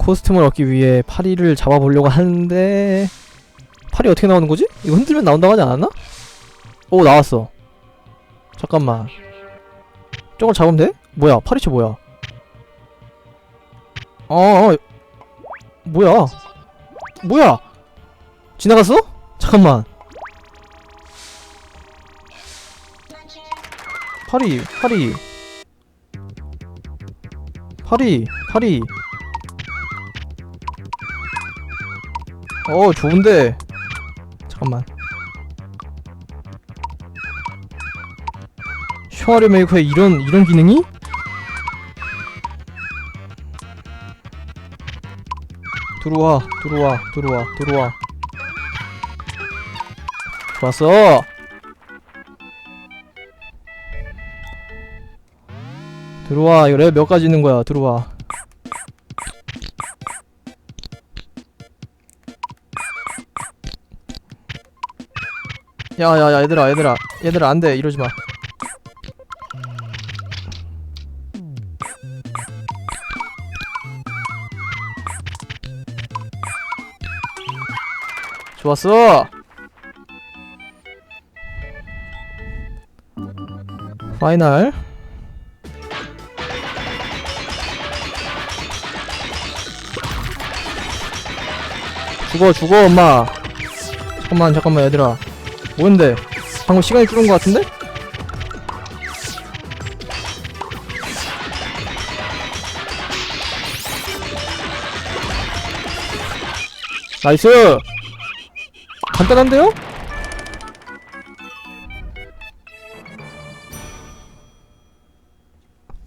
코스튬을 얻기 위해 파리를 잡아보려고 하는데 파리 어떻게 나오는 거지? 이거 흔들면 나온다고 하지 않았나? 오 나왔어. 잠깐만. 저걸 잡으면 돼? 뭐야? 파리채 뭐야? 어, 어. 뭐야? 뭐야? 지나갔어? 잠깐만. 파리 파리. 파리 파리 어 좋은데. 잠깐만. 슈아르 메이커에 이런 이런 기능이? 들어와 들어와 들어와 들어와. 좋았어. 들어와. 레벨 몇 가지 있는 거야. 들어와 야야야 얘들아 얘들아. 얘들아 안돼. 이러지 마. 좋았어. 파이널. 죽어 죽어 엄마. 잠깐만 잠깐만 얘들아 뭔데 방금 시간이 줄은 것 같은데? 나이스 간단한데요?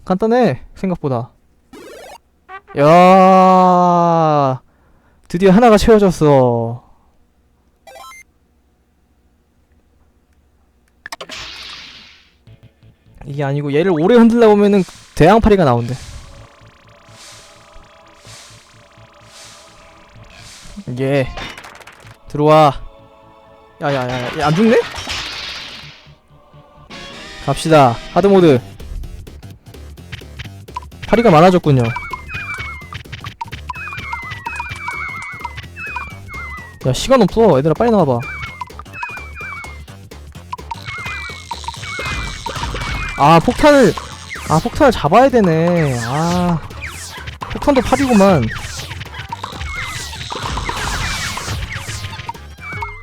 간단해 생각보다 야 드디어 하나가 채워졌어 이게 아니고 얘를 오래 흔들다 보면은 대양파리가 나온대. 이게 들어와. 야야야 야, 안 죽네? 갑시다. 하드모드. 파리가 많아졌군요. 야 시간 없어. 얘들아 빨리 나와봐 아 폭탄을 아 폭탄을 잡아야 되네. 아 폭탄도 팔이구만.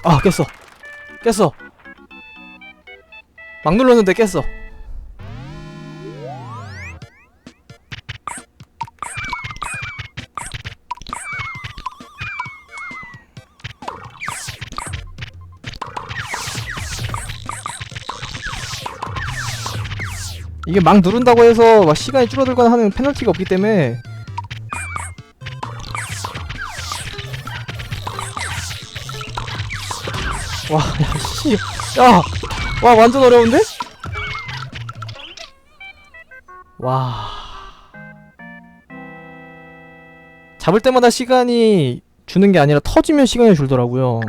아 깼어. 깼어. 막 눌렀는데 깼어 이게 막 누른다고 해서 막 시간이 줄어들거나 하는 페널티가 없기 때문에 와, 야, 씨. 야! 와, 완전 어려운데? 와. 잡을 때마다 시간이 주는 게 아니라 터지면 시간이 줄더라고요.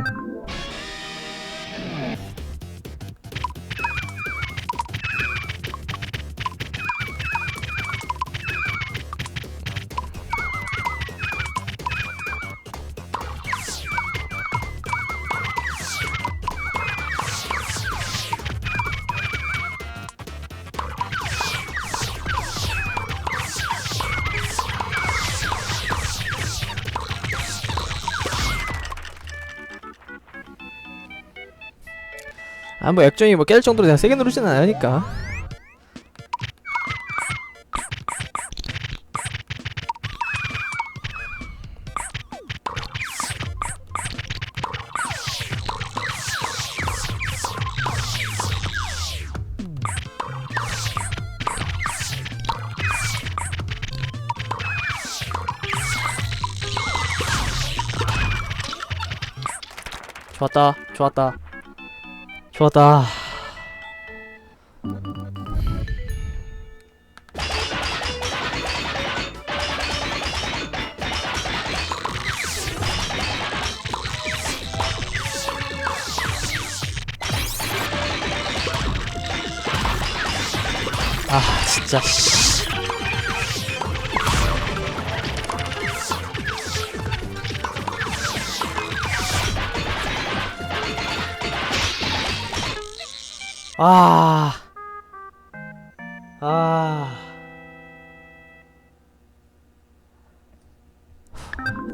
아, 뭐 액정이 뭐 깰 정도로 그냥 세게 누르지는 않으니까. 좋았다, 좋았다. 좋았다. 아 진짜 아. 아.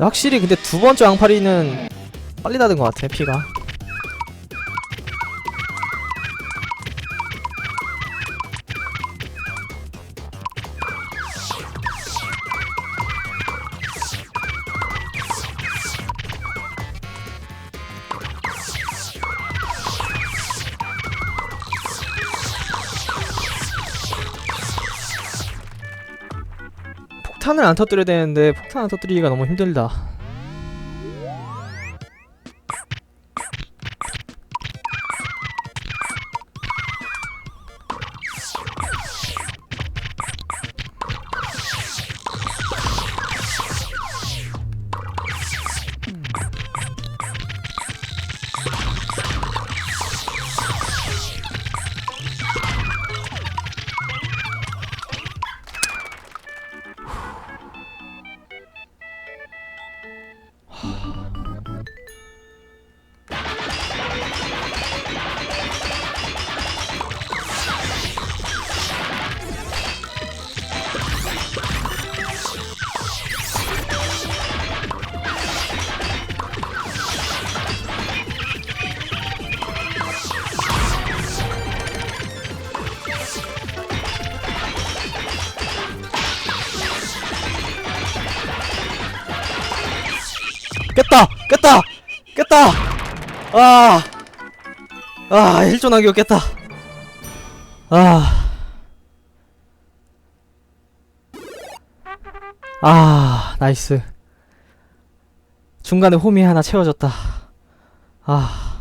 확실히 근데 두 번째 왕팔이는 빨리 닫은 것 같아, 피가. 폭탄을 안 터뜨려야 되는데 폭탄 안 터뜨리기가 너무 힘들다. Oh. 깼다! 깼다! 깼다! 아! 아, 힐존하기가 깼다. 아. 아, 나이스. 중간에 홈이 하나 채워졌다. 아.